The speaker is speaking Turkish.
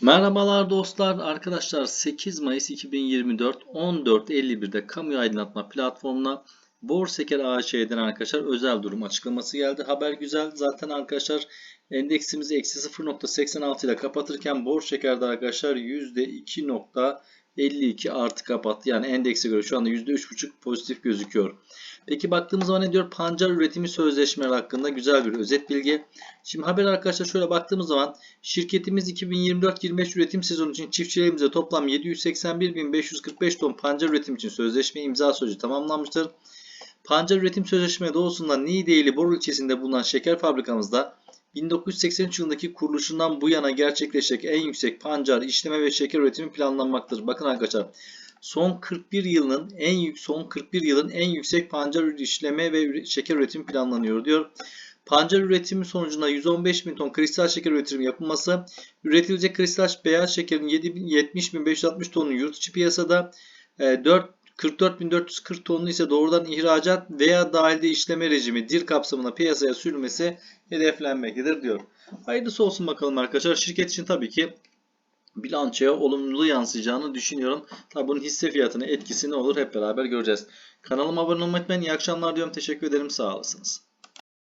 Merhabalar dostlar, arkadaşlar 8 Mayıs 2024 14.51'de kamu aydınlatma platformuna Borseker AŞ'den arkadaşlar özel durum açıklaması geldi. Haber güzel. Zaten arkadaşlar endeksimizi eksi 0.86 ile kapatırken Borseker'de arkadaşlar %2.52 artı kapattı. Yani endekse göre şu anda %3.5 pozitif gözüküyor. Peki baktığımız zaman ne diyor? Pancar üretimi sözleşmeleri hakkında güzel bir özet bilgi. Şimdi haber arkadaşlar şöyle baktığımız zaman şirketimiz 2024-25 üretim sezonu için çiftçilerimize toplam 781.545 ton pancar üretim için sözleşme imza süreci tamamlanmıştır. Pancar üretim sözleşme doğrultusunda Niğdeili Borul ilçesinde bulunan şeker fabrikamızda 1983 yılındaki kuruluşundan bu yana gerçekleşecek en yüksek pancar işleme ve şeker üretimi planlanmaktadır. Bakın arkadaşlar son 41 yılın en son 41 yılın en yüksek pancar işleme ve şeker üretimi planlanıyor diyor. Pancar üretimi sonucunda 115 bin ton kristal şeker üretimi yapılması, üretilecek kristal beyaz şekerin 70.560 tonu yurt içi piyasada, e, 4 44.440 tonunu ise doğrudan ihracat veya dahilde işleme rejimi DIR kapsamında piyasaya sürülmesi hedeflenmektedir diyor. Hayırlısı olsun bakalım arkadaşlar. Şirket için tabii ki bilançoya olumlu yansıyacağını düşünüyorum. Tabii bunun hisse fiyatına etkisi ne olur hep beraber göreceğiz. Kanalıma abone olmayı unutmayın. İyi akşamlar diyorum. Teşekkür ederim. Sağ olasınız.